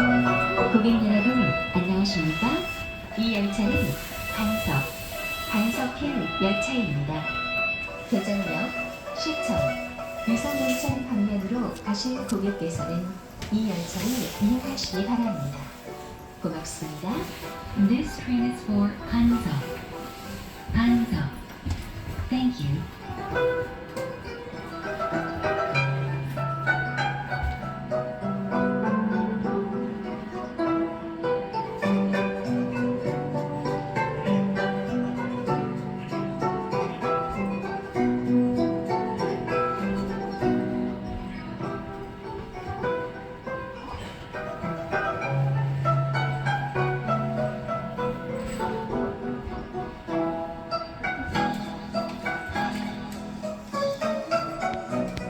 고객 여러분, 안녕하십니까? 이 열차는 반석, 반석행 열차입니다. 대전역 시청, 유성문천 방면으로 가실 고객께서는 이 열차를 이용하시기 바랍니다. 고맙습니다. This train is for 반석. 반석. Thank you.